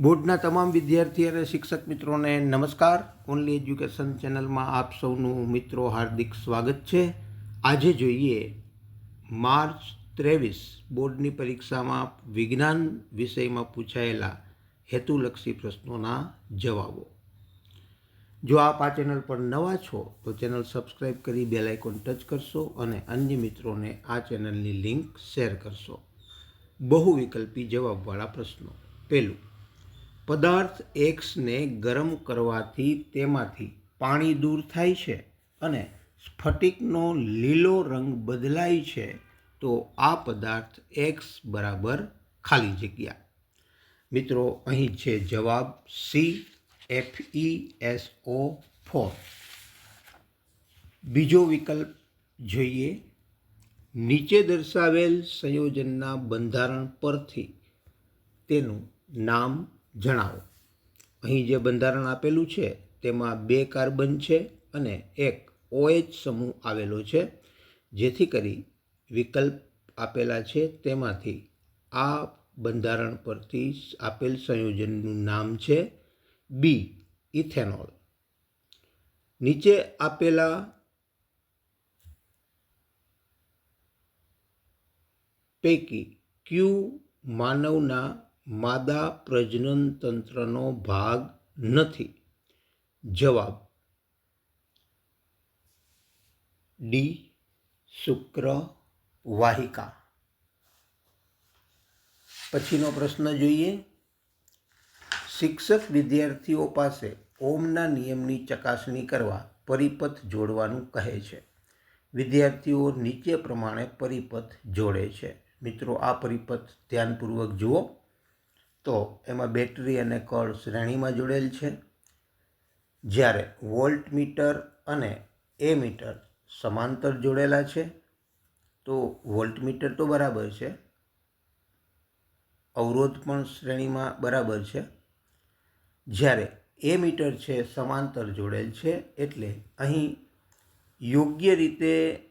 બોર્ડના તમામ વિદ્યાર્થી અને શિક્ષક મિત્રોને નમસ્કાર. ઓનલી એજ્યુકેશન ચેનલમાં આપ સૌનું મિત્રો હાર્દિક સ્વાગત છે. આજે જોઈએ માર્ચ ત્રેવીસ, બોર્ડની પરીક્ષામાં વિજ્ઞાન વિષયમાં પૂછાયેલા હેતુલક્ષી પ્રશ્નોના જવાબો. જો આપ આ ચેનલ પર નવા છો, તો ચેનલ સબસ્ક્રાઈબ કરી બેલ આઇકોન ટચ કરશો અને અન્ય મિત્રોને આ ચેનલની લિંક શેર કરશો. બહુ વિકલ્પી જવાબવાળા પ્રશ્નો. પહેલું પદાર્થ એક્સને ગરમ કરવાથી તેમાંથી પાણી દૂર થાય છે અને સ્ફટિકનો લીલો રંગ બદલાય છે, તો આ પદાર્થ એક્સ બરાબર ખાલી જગ્યા. મિત્રો, અહીં છે જવાબ C F E S O four બીજો વિકલ્પ જોઈએ. નીચે દર્શાવેલ સંયોજનના બંધારણ પરથી તેનું નામ જણાવો. અહીં જે બંધારણ આપેલું છે, તેમાં બે કાર્બન છે અને એક ઓએચ સમૂહ આવેલો છે, જેથી કરી વિકલ્પ આપેલા છે તેમાંથી આ બંધારણ પરથી આપેલ સંયોજનનું નામ છે બી, ઇથેનોલ. નીચે આપેલા પૈકી ક્યુ માનવના માદા પ્રજનન તંત્રનો ભાગ નથી. જવાબ. ડી. શુક્ર વાહિકા પછીનો પ્રશ્ન જોઈએ. શિક્ષક વિદ્યાર્થીઓ પાસે ઓમના નિયમની ચકાસણી કરવા પરિપથ જોડવાનું કહે છે. વિદ્યાર્થીઓ નીચે પ્રમાણે પરિપથ જોડે છે. મિત્રો, આ પરિપથ ધ્યાનપૂર્વક જુઓ. તો એમાં બેટરી અને કળ શ્રેણીમાં જોડેલ છે. જ્યારે વોલ્ટ મીટર અને એ મીટર સમાંતર જોડેલા છે, તો વોલ્ટ મીટર તો બરાબર છે. અવરોધ પણ શ્રેણીમાં બરાબર છે. જ્યારે એ મીટર છે સમાંતર જોડેલ છે, એટલે અહીં યોગ્ય રીતે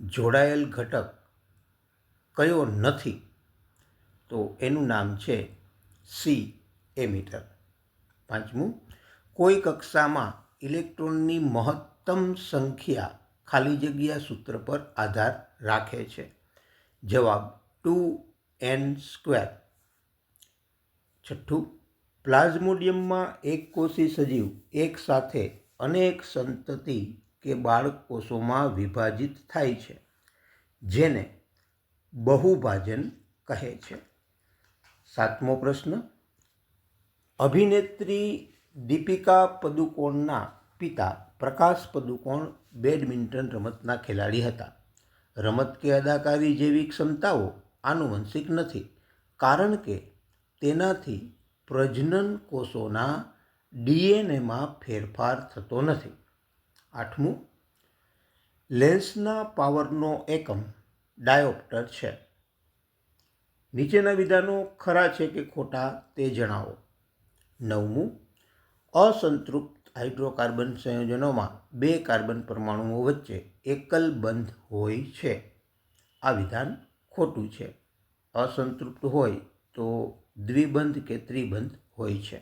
જોડાયેલ ઘટક કયો નથી તો એનું નામ છે સી એમીટર પાંચમું, કોઈ કક્ષામાં ઇલેક્ટ્રોનની મહત્તમ સંખ્યા ખાલી જગ્યા સૂત્ર પર આધાર રાખે છે. જવાબ ટુ એન સ્ક્વેર. છઠ્ઠું, પ્લાઝ્મોડિયમમાં એક કોષી સજીવ એક સાથે અનેક સંતતિ કે બાળકોષોમાં વિભાજિત થાય છે, જેને બહુભાજન કહે છે. સાતમો પ્રશ્ન. અભિનેત્રી દીપિકા પદુકોણના પિતા પ્રકાશ પદુકોણ બેડમિન્ટન રમતના ખેલાડી હતા. રમત કે અદાકારી જેવી ક્ષમતાઓ આનુવંશિક નથી, કારણ કે તેનાથી પ્રજનન કોષોના ડીએનએમાં ફેરફાર થતો નથી. આઠમું, લેન્સના પાવરનો એકમ ડાયોપ્ટર છે. નીચેના વિધાનો ખરા છે કે ખોટા તે જણાવો. નવમું, અસંતૃપ્ત હાઇડ્રોકાર્બન સંયોજનોમાં બે કાર્બન પરમાણુઓ વચ્ચે એકલ બંધ હોય છે. આ વિધાન ખોટું છે. અસંતૃપ્ત હોય તો દ્વિબંધ કે ત્રિબંધ હોય છે.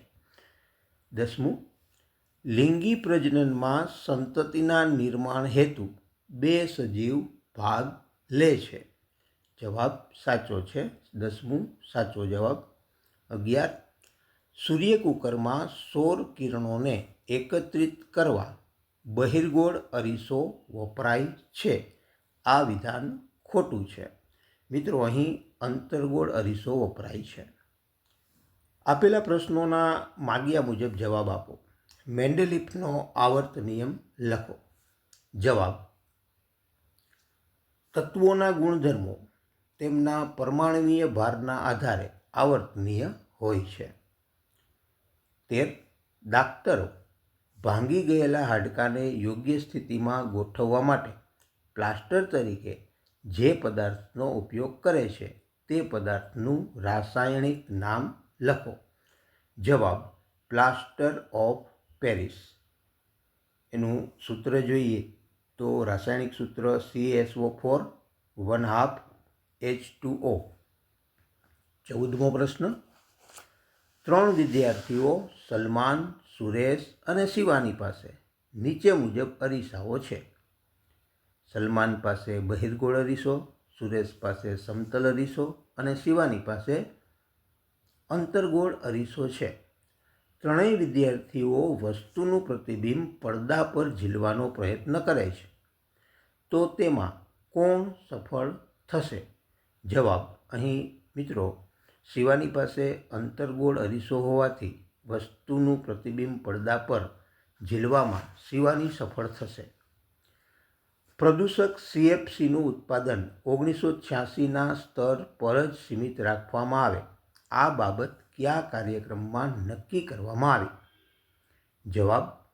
દસમું, લિંગી પ્રજનનમાં સંતતિના નિર્માણ હેતુ બે સજીવ ભાગ લે છે. જવાબ સાચો છે. દસમું, સાચો જવાબ. અગિયાર, સૂર્યકુકરમાં સૌર કિરણોને એકત્રિત કરવા બહિર્ગોળ અરીસો વપરાય છે. આ વિધાન ખોટું છે. મિત્રો, અહીં અંતર્ગોળ અરીસો વપરાય છે. આપેલા પ્રશ્નોના માગ્યા મુજબ જવાબ આપો. મેન્ડેલિફનો આવર્ત નિયમ લખો. જવાબ, તત્વોના ગુણધર્મો તેમના પરમાણવીય ભારના આધારે આવર્તનીય હોય છે. તેર ડાક્ટરો ભાંગી ગયેલા હાડકાને યોગ્ય સ્થિતિમાં ગોઠવવા માટે પ્લાસ્ટર તરીકે જે પદાર્થનો ઉપયોગ કરે છે તે પદાર્થનું રાસાયણિક નામ લખો. જવાબ, પ્લાસ્ટર ઓફ પેરિસ. એનું સૂત્ર જોઈએ તો રાસાયણિક સૂત્ર C S O four one half H two O ચૌદમો પ્રશ્ન. ત્રણ વિદ્યાર્થીઓ, સલમાન, સુરેશ અને શિવાની પાસે નીચે મુજબ અરીસાઓ છે. સલમાન પાસે બહિર્ગોળ અરીસો, સુરેશ પાસે સમતલ અરીસો અને શિવાની પાસે અંતર્ગોળ અરીસો છે. ત્રણેય વિદ્યાર્થીઓ વસ્તુનું પ્રતિબિંબ પડદા પર ઝીલવાનો પ્રયત્ન કરે છે. તો તેમાં કોણ સફળ થશે? જવાબ, અહીં મિત્રો, શિવાની પાસે અંતર્ગોળ અરીસો હોવાથી વસ્તુનું પ્રતિબિંબ પડદા પર ઝીલવામાં શિવાની સફળ થશે. પ્રદૂષક સીએફસીનું ઉત્પાદન ઓગણીસો છ્યાસીના સ્તર પર જ સીમિત રાખવામાં આવે. આ બાબત કયા કાર્યક્રમમાં નક્કી કરવામાં આવી? જવાબ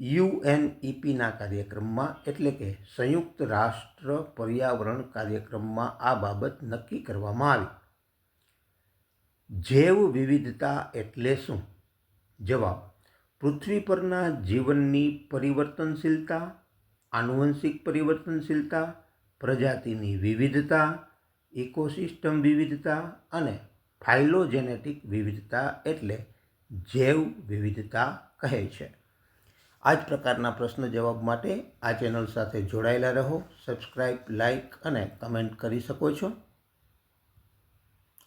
યુએનઈપીના કાર્યક્રમમાં એટલે કે સંયુક્ત રાષ્ટ્ર પર્યાવરણ કાર્યક્રમમાં આ બાબત નક્કી કરવામાં આવી. જૈવ વિવિધતા એટલે શું? જવાબ, પૃથ્વી પરના જીવનની પરિવર્તનશીલતા, આનુવંશિક પરિવર્તનશીલતા, પ્રજાતિની વિવિધતા, ઇકોસિસ્ટમ વિવિધતા અને ફાઇલોજેનેટિક વિવિધતા એટલે જૈવ વિવિધતા કહે છે. આ જ પ્રકારના પ્રશ્ન જવાબ માટે આ ચેનલ સાથે જોડાયેલા રહો સબસ્ક્રાઈબ લાઈક અને કમેન્ટ કરી શકો છો.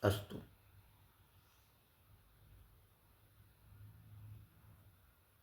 અસ્તુ.